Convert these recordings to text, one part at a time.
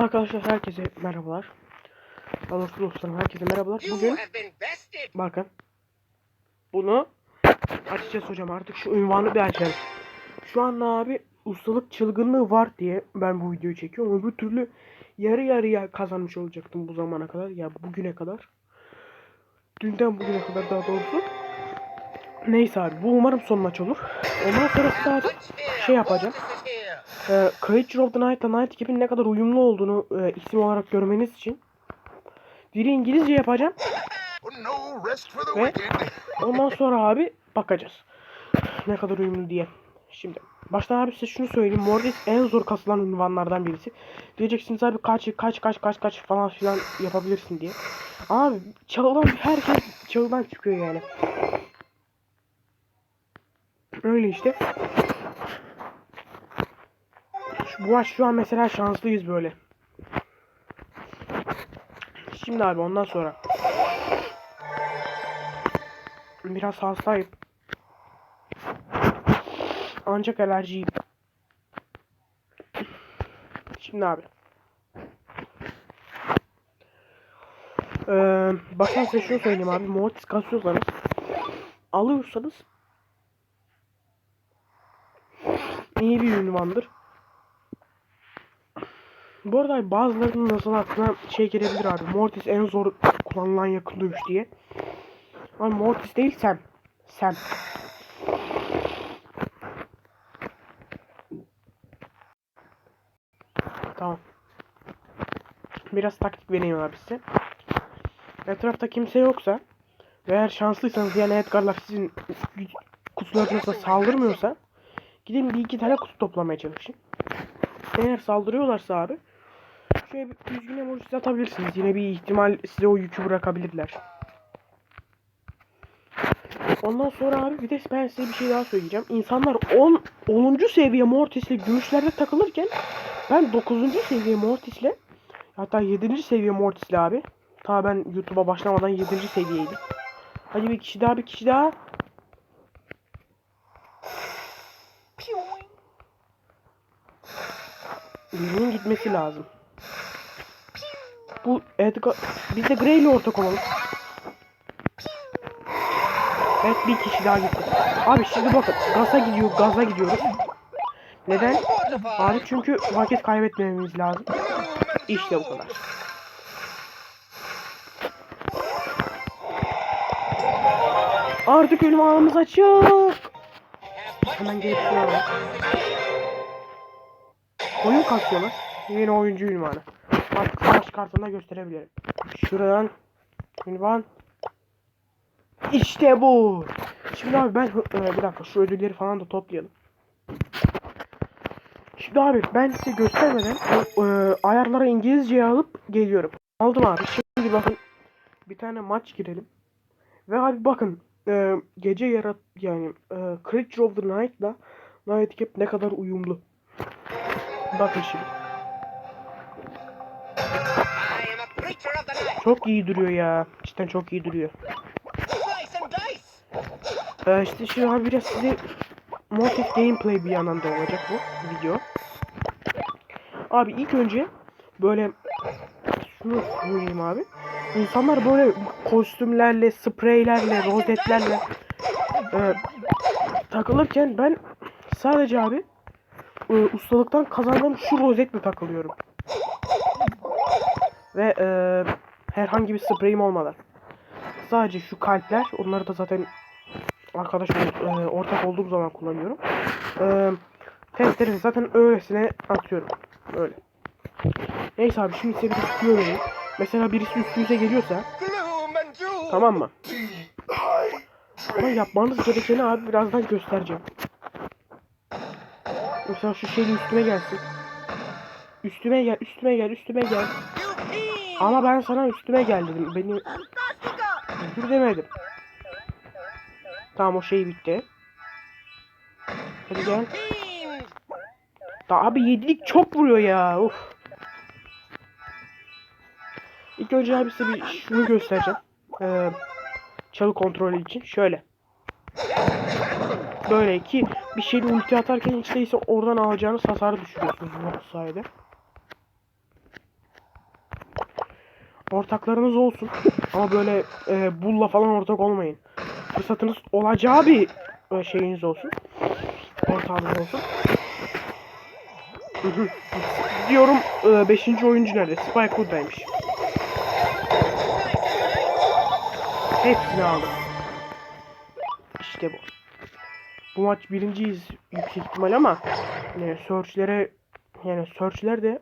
Arkadaşlar herkese merhabalar. Anlaşılı dostlarım herkese merhabalar. Bugün bakın bunu açacağız hocam artık şu ünvanı bir açalım. Şu an abi ustalık çılgınlığı var diye ben bu videoyu çekiyorum. Öbür türlü yarı yarıya kazanmış olacaktım bu zamana kadar. Ya bugüne kadar. Dünden bugüne kadar daha doğrusu. Neyse abi bu umarım son maç olur. Ondan here? şey yapacağım. E, Creature of the Night Night Cap'in ne kadar uyumlu olduğunu e, isim olarak görmeniz için biri İngilizce yapacağım. Ve ondan sonra abi bakacağız. Ne kadar uyumlu diye. Şimdi baştan abi size şunu söyleyeyim. Mortis en zor kasılan ünvanlardan birisi. Diyeceksiniz abi kaç kaç kaç kaç kaç falan filan yapabilirsin diye. Abi çağılan herkes çağılan çıkıyor yani. Öyle işte. Bu maç şu an mesela şanslıyız böyle. Şimdi abi ondan sonra. Biraz hastayım. Ancak alerjiyim. Şimdi abi. Ee, baştan size şunu söyleyeyim abi. Mortis kasıyorsanız alıyorsanız iyi bir ünvandır. Bu arada bazılarının nasıl aklına şey gelebilir abi. Mortis en zor kullanılan yakın dövüş diye. Ama Mortis değil Sam. Sam. Tamam. Biraz taktik vereyim abi size. Etrafta kimse yoksa ve eğer şanslıysanız yani Edgar'lar sizin kutularınıza saldırmıyorsa gidin bir iki tane kutu toplamaya çalışın. Eğer saldırıyorlarsa abi şöyle bir üzgün emojisi atabilirsiniz. Yine bir ihtimal size o yükü bırakabilirler. Ondan sonra abi bir de ben size bir şey daha söyleyeceğim. İnsanlar 10 10. seviye Mortis'le gümüşlerde takılırken ben 9. seviye Mortis'le hatta 7. seviye Mortis'le abi. Ta ben YouTube'a başlamadan 7. seviyeydim. Hadi bir kişi daha bir kişi daha. Birinin gitmesi lazım. Bu Edgar... Biz de Grey ile ortak olalım. Evet bir kişi daha gitti. Abi şimdi bakın gaza gidiyor gaza gidiyoruz. Neden? Abi çünkü vakit kaybetmememiz lazım. İşte bu kadar. Artık ünvanımız açık. Hemen gelip şuna. Oyun kasıyorlar. Yeni oyuncu ünvanı. Kartında gösterebilirim. Şuradan ünvan. İşte bu. Şimdi abi ben e, bir dakika şu ödülleri falan da toplayalım. Şimdi abi ben size göstermeden e, ayarlara İngilizceye alıp geliyorum. Aldım abi. Şimdi bakın bir tane maç girelim. Ve abi bakın e, gece yarat yani e, Creature of the Night'la Night Cap ne kadar uyumlu. Bakın şimdi. Çok iyi duruyor ya. Cidden çok iyi duruyor. Ee, işte şu an biraz size Mortis gameplay bir yandan da olacak bu video. Abi ilk önce böyle şunu söyleyeyim abi. İnsanlar böyle kostümlerle, spreylerle, rozetlerle e, takılırken ben sadece abi e, ustalıktan kazandığım şu rozetle takılıyorum. Ve e, herhangi bir spreyim olmadan. Sadece şu kalpler, onları da zaten arkadaş e, ortak olduğum zaman kullanıyorum. E, testleri zaten öylesine atıyorum. Öyle. Neyse abi şimdi size bir. Mesela birisi üstünüze geliyorsa tamam mı? Ama yapmanız gerekeni abi birazdan göstereceğim. Mesela şu şeyin üstüme gelsin. Üstüme gel, üstüme gel, üstüme gel. Ama ben sana üstüme gel dedim. Beni. Dur demedim. Tamam o şey bitti. Hadi gel. Da abi yedilik çok vuruyor ya. Uf. İlk önce abi size bir şunu göstereceğim. Ee, çalı kontrolü için. Şöyle. Böyle ki bir şeyle ulti atarken hiç değilse oradan alacağınız hasarı düşürüyorsunuz bu sayede. Ortaklarınız olsun. Ama böyle e, bulla falan ortak olmayın. Fırsatınız olacağı bir e, şeyiniz olsun. Ortağınız olsun. Diyorum 5. oyuncu nerede? Spike buradaymış. Hepsini aldım. İşte bu. Bu maç birinciyiz yüksek ihtimal ama yani searchlere yani searchler de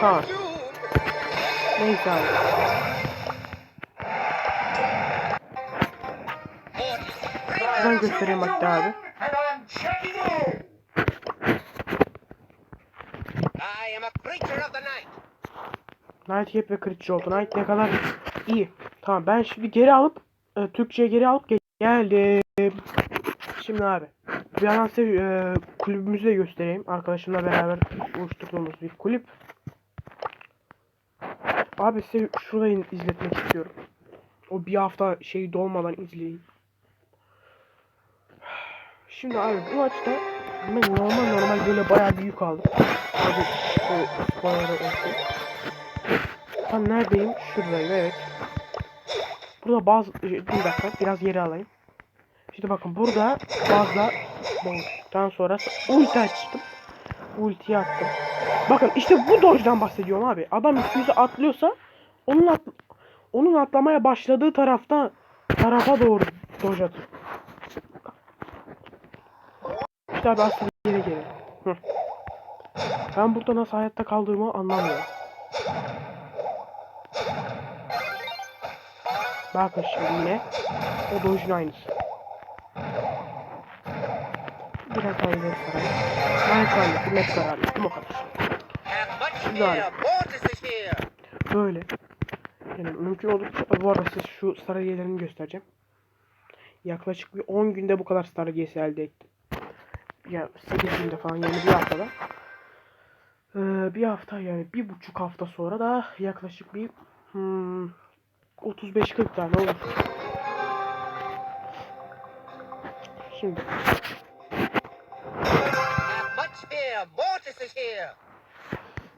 tamam. Neyse abi. Şuradan göstereyim hatta abi. Night. Nightcap ve Crit oldu. Night ne kadar iyi. Tamam ben şimdi geri alıp e, Türkçe'ye geri alıp gel- geldim. Şimdi abi bir yandan size e, kulübümüzü de göstereyim. Arkadaşımla beraber oluşturduğumuz bir kulüp. Abi size şurayı izletmek istiyorum. O bir hafta şey dolmadan izleyin. Şimdi abi bu maçta ben normal normal böyle bayağı bir yük aldım. Hadi bu spoiler olsun. Tam neredeyim? Şuradayım evet. Burada bazı bir dakika biraz geri alayım. İşte bakın burada bazı boştan sonra ulti açtım. Ultiyi attım. Bakın işte bu dojdan bahsediyorum abi. Adam üstünüze atlıyorsa onun at onun atlamaya başladığı tarafta tarafa doğru doj atın. İşte abi aslında geri geri. Ben burada nasıl hayatta kaldığımı anlamıyorum. Bakın şimdi yine o dojun aynısı. Biraz daha ileri saralım. Ben kararlı, net kararlı. O kadar. Güzel. Böyle. Yani mümkün oldukça bu arada size şu staragelerini göstereceğim. Yaklaşık bir 10 günde bu kadar staragesi elde ettim. Ya 8 günde falan yani bir haftada. Ee, bir hafta yani bir buçuk hafta sonra da yaklaşık bir hmm, 35-40 tane olur. Şimdi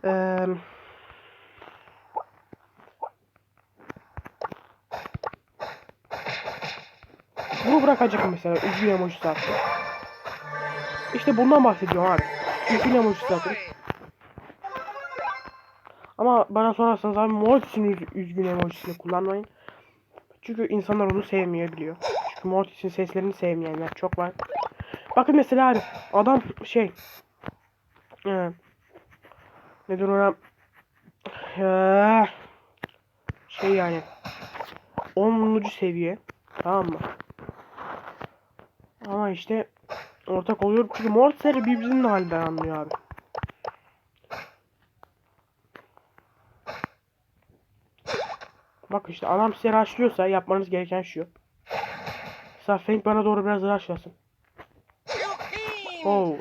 Eee bunu bırakacak mesela üzgün emojisi attı. İşte bundan bahsediyorum abi. Üzgün emojisi attı. Ama bana sorarsanız abi Mortis'in üz- üzgün emojisini kullanmayın. Çünkü insanlar onu sevmeyebiliyor. Çünkü Mortis'in seslerini sevmeyenler çok var. Bakın mesela abi adam şey e, nedir ona e, şey yani 10. seviye tamam mı? Ama işte ortak oluyor çünkü Mortis'ler birbirinin halinden anlıyor abi. Bak işte adam size rushlıyorsa yapmanız gereken şu. Mesela Frank bana doğru biraz king. Oh.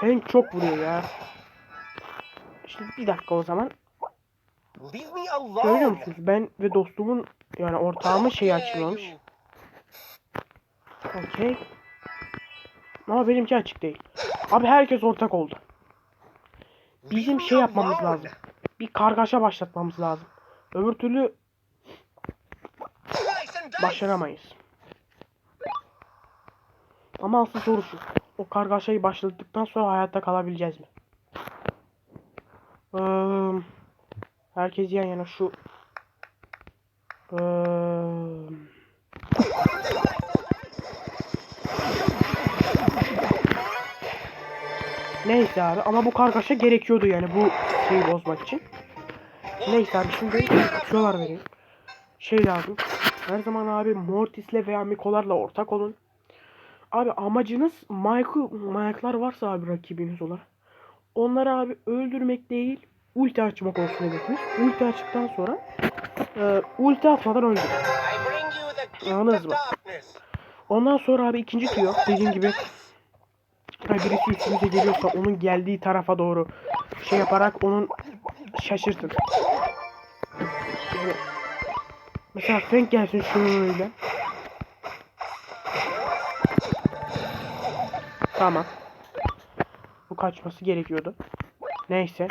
Frank çok vuruyor ya. İşte bir dakika o zaman. Görüyor musunuz? Ben ve dostumun yani ortağımın şeyi açılmamış. Okey. Ama benimki açık değil. Abi herkes ortak oldu. Bizim şey yapmamız lazım. Bir kargaşa başlatmamız lazım. Öbür türlü başaramayız. Ama asıl soru şu. O kargaşayı başladıktan sonra hayatta kalabileceğiz mi? Eee, herkes yan yana şu Eee, Neyse abi ama bu kargaşa gerekiyordu yani bu şeyi bozmak için. Neyse abi şimdi atıyorlar beni. Şey lazım. Her zaman abi Mortis'le veya Miko'larla ortak olun. Abi amacınız Mike'ı Mike'lar varsa abi rakibiniz olarak. Onları abi öldürmek değil ulti açmak olsun hedefimiz. Ulti açtıktan sonra e, ulti atmadan öldür. Of mı? Ondan sonra abi ikinci tüyo dediğim gibi hani birisi üstümüze geliyorsa onun geldiği tarafa doğru şey yaparak onun şaşırtın. Yani Mesela Frank gelsin şöyle. Tamam. Bu kaçması gerekiyordu. Neyse.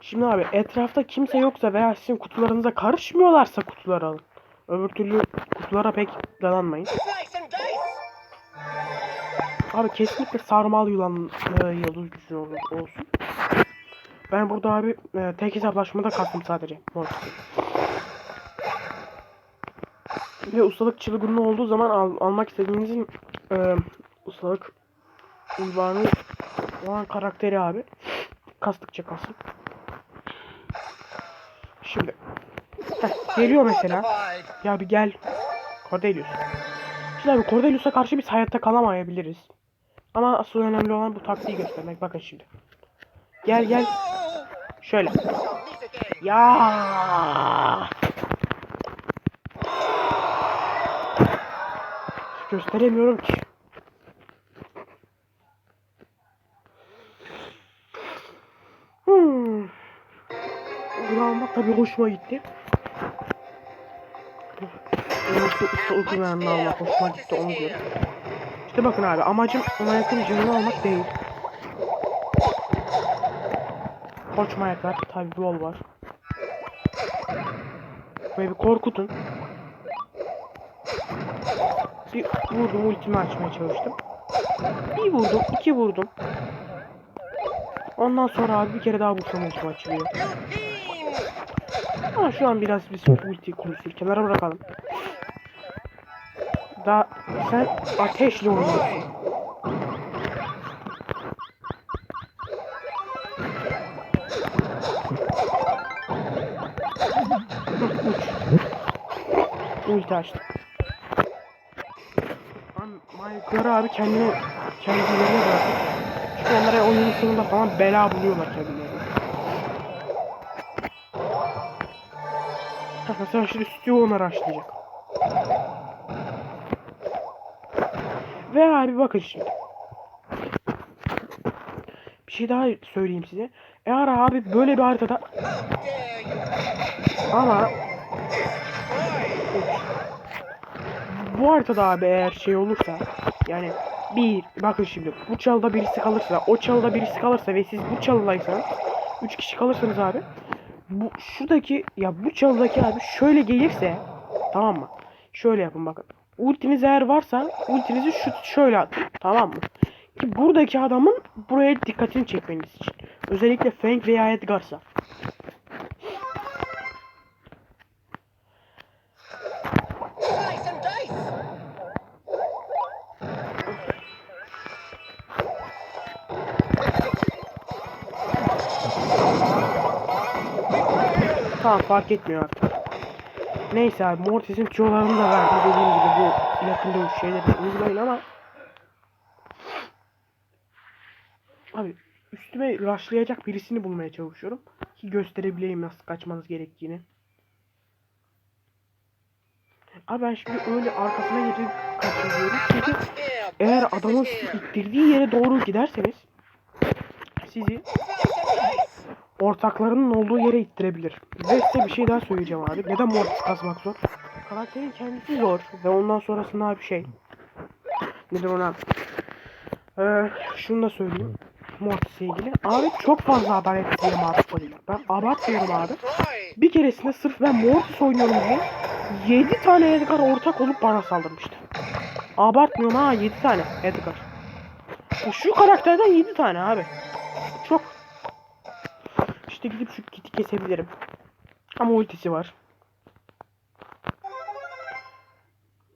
Şimdi abi etrafta kimse yoksa veya sizin kutularınıza karışmıyorlarsa kutuları alın. Öbür türlü kutulara pek dalanmayın. Abi kesinlikle sarmal yılan e, yıldız gücü olur, olsun. Ben burada abi e, tek hesaplaşmada kastım sadece. Ve ustalık çılgınlığı olduğu zaman al- almak istediğinizin e, ustalık unvanı olan karakteri abi. Kastıkça kasın. Şimdi. Heh, geliyor mesela. Ya bir gel. Cordelius. Şimdi abi Cordelius'a karşı biz hayatta kalamayabiliriz. Ama asıl önemli olan bu taktiği göstermek. Bakın şimdi. Gel gel. Şöyle. Ya. Gösteremiyorum ki. Tabii hoşuma gitti. Doğrusu usta uykularını almak hoşuma gitti onu diyorum. İşte bakın abi amacım Mayak'ın canını almak değil. Koç mayaklar tabi bol var. Böyle bir korkutun. Bir vurdum ultimi açmaya çalıştım. Bir vurdum, iki vurdum. Ondan sonra abi bir kere daha vursam ultimi açılıyor. Ama şu an biraz biz ulti konusunu kenara bırakalım. Da sen ateşle oynuyorsun. Ulti açtım. Mike'ları abi kendine kendilerine bırakıp çünkü onlara oyunun sonunda falan bela buluyorlar kendilerini. Ha, Mesela şimdi Stu onları açlayacak. Ve abi bakın şimdi. Bir şey daha söyleyeyim size. Eğer abi böyle bir haritada ama bu haritada abi eğer şey olursa yani bir bakın şimdi bu çalıda birisi kalırsa o çalıda birisi kalırsa ve siz bu çalıdaysanız 3 kişi kalırsanız abi bu şuradaki ya bu çalıdaki abi şöyle gelirse tamam mı? Şöyle yapın bakın. Ultiniz eğer varsa ultinizi şu şöyle atın. Tamam mı? Ki buradaki adamın buraya dikkatini çekmeniz için. Özellikle Frank veya Edgar'sa. Tamam fark etmiyor. Neyse abi Mortis'in tüyolarını da verdim dediğim gibi bu yakın dövüş şeyleri uygulayın ama Abi üstüme rushlayacak birisini bulmaya çalışıyorum ki gösterebileyim nasıl kaçmanız gerektiğini. Abi ben şimdi öyle arkasına geçip kaçıyorum çünkü eğer adamın ittirdiği yere doğru giderseniz sizi ortaklarının olduğu yere ittirebilir. Ve size bir şey daha söyleyeceğim abi. Neden Mortis kasmak zor? Karakterin kendisi zor. Ve ondan sonrasında abi şey. Nedir ona? Ee, şunu da söyleyeyim. Mortis'le ilgili. Abi çok fazla adaletsizliğe maruz kalıyorlar. Ben abartmıyorum abi. Bir keresinde sırf ben Mortis oynuyorum diye 7 tane Edgar ortak olup bana saldırmıştı. Abartmıyorum ha 7 tane Edgar. Şu karakterden 7 tane abi. Çok. İşte gidip şu kiti kesebilirim. Ama ultisi var.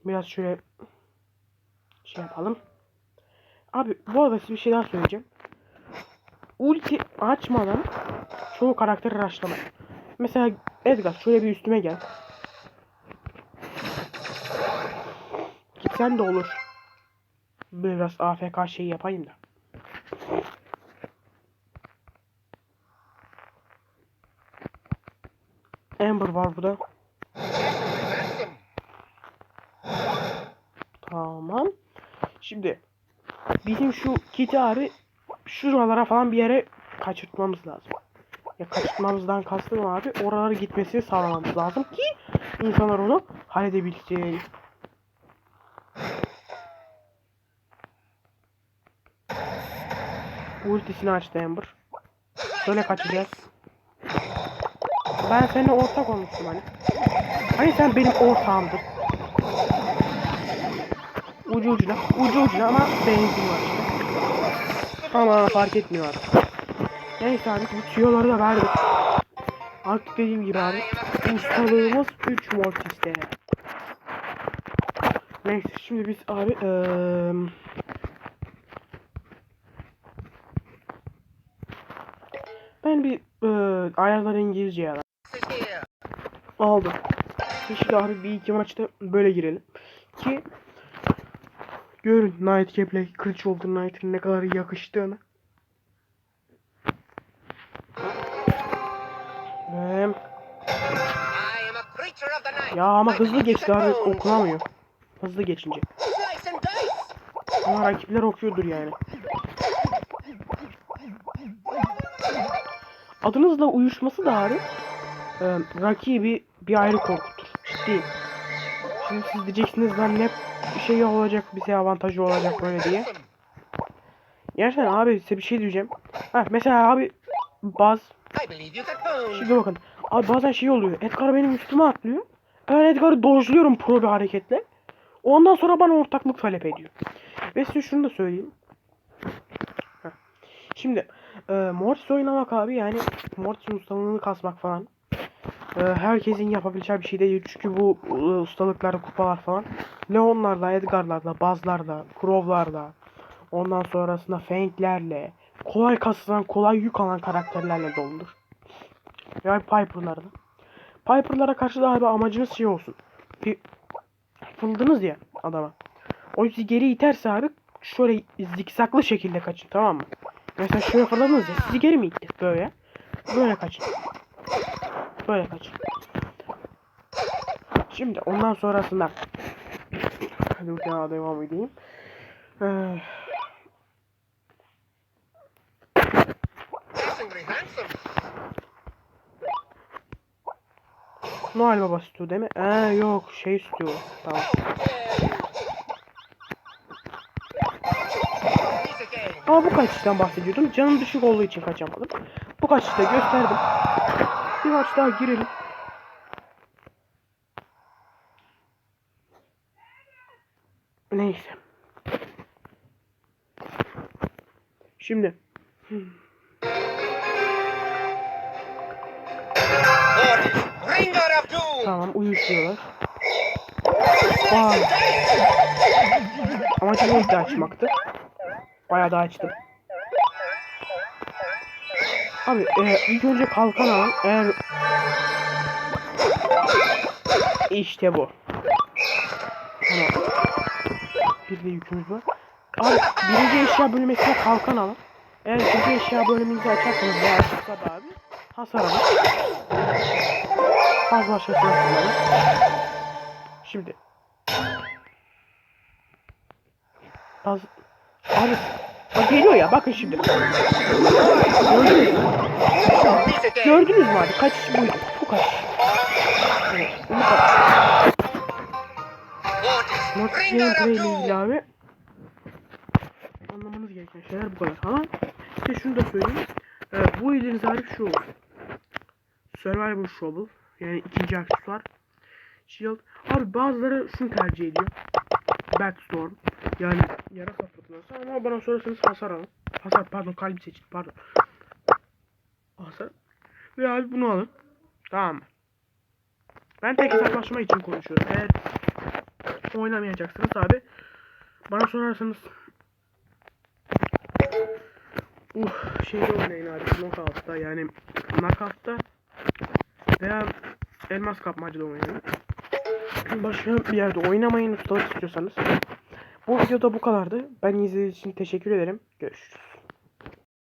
Biraz şöyle şey yapalım. Abi bu arada size bir şey daha söyleyeceğim. Ulti açmadan çoğu karakteri rushlamayın. Mesela Edgar şöyle bir üstüme gel. Gitsen de olur. Biraz AFK şey yapayım da. Amber var burada. Tamam. Şimdi bizim şu abi şuralara falan bir yere kaçırtmamız lazım. Ya kaçırtmamızdan kastım abi oralara gitmesini sağlamamız lazım ki insanlar onu halledebilsin. Ultisini açtı Amber. Şöyle kaçacağız. Ben seninle ortak olmuştum hani. Hani sen benim ortağımdın. Ucu ucuna, ucu ucuna ama benzin var işte. Ama fark etmiyor artık. Neyse abi bu tüyoları da verdik. Artık dediğim gibi abi ustalığımız 3 mortiste. Neyse şimdi biz abi eee ben bir eee ayarları İngilizceye alayım. Aldım. Şimdi abi bir iki maçta böyle girelim. Ki görün Night Gameplay Cringe Knight'ın ne kadar yakıştığını. Ve ya ama hızlı geçti abi okunamıyor. Hızlı geçince. Ama rakipler okuyordur yani. Adınızla uyuşması da abi e, rakibi bir ayrı korkutur. Ciddiyim. Şimdi siz diyeceksiniz ben ne şey olacak bize avantajı olacak böyle diye. Gerçekten abi size bir şey diyeceğim. Ha mesela abi baz şimdi bakın abi bazen şey oluyor. Edgar benim üstüme atlıyor. Ben Edgar'ı dojluyorum pro bir hareketle. Ondan sonra bana ortaklık talep ediyor. Ve size şunu da söyleyeyim. Şimdi e, Mortis oynamak abi yani Mortis'in ustalığını kasmak falan. E, herkesin yapabileceği bir şey değil. Çünkü bu e, ustalıklar, kupalar falan. Leon'larla, Edgar'larla, Baz'larla, Crow'larla, ondan sonrasında Fang'lerle, kolay kasılan, kolay yük alan karakterlerle doludur. Yani Piper'larla. Piper'lara karşı da abi amacınız şey olsun. Bir fırladınız ya adama. O sizi geri iterse abi şöyle zikzaklı şekilde kaçın tamam mı? Mesela şöyle fırladınız ya sizi geri mi itti? Böyle. Böyle kaçın. Böyle kaçın. Şimdi ondan sonrasında Hadi buradan devam edeyim. Ee. Noel Baba istiyor değil mi? Ee, yok şey istiyor. Tamam. Ama bu kaçıştan bahsediyordum. Canım düşük olduğu için kaçamadım. Bu kaçışta gösterdim. Bir maç daha girelim. Neyse. Şimdi tamam uyuşuyorlar. Aa, amacım ulti açmaktı. Bayağı da açtım. Abi e, ilk önce kalkan alın. Eğer işte bu. Tamam. Bir de yükümüz var. Abi birinci eşya bölümesine kalkan alın. Eğer ikinci eşya bölümünüzü açarsanız veya açıksa da abi hasar alın. Fazla başkasına kullanın. Şimdi. Az... Abi Geliyor ya bakın şimdi. Gördünüz mü? Gördünüz mü abi? Kaçış buydu. Bu kaçış. Evet, bu kaçış. Gameplay of ile abi anlamanız gereken şeyler bu kadar. Ama size şunu da söyleyeyim. Ee, bu iliniz abi şu olur. Survival Shovel. Yani ikinci aksesuar. Shield. Abi bazıları şunu tercih ediyor. Batstorm. Yani yarasa fırtınası ama bana sorarsanız hasar alın. Hasar pardon kalp seçin pardon. Hasar. Ve abi bunu alın. Tamam mı? Ben tek hesaplaşma için konuşuyorum. Eğer oynamayacaksınız abi. Bana sorarsanız Uh, şeyde oynayın abi. Knockout'ta yani knockout'ta veya elmas kapmacada oynayın. Başka bir yerde oynamayın ustalık istiyorsanız. Bu videoda bu kadardı. Ben izlediğiniz için teşekkür ederim. Görüşürüz.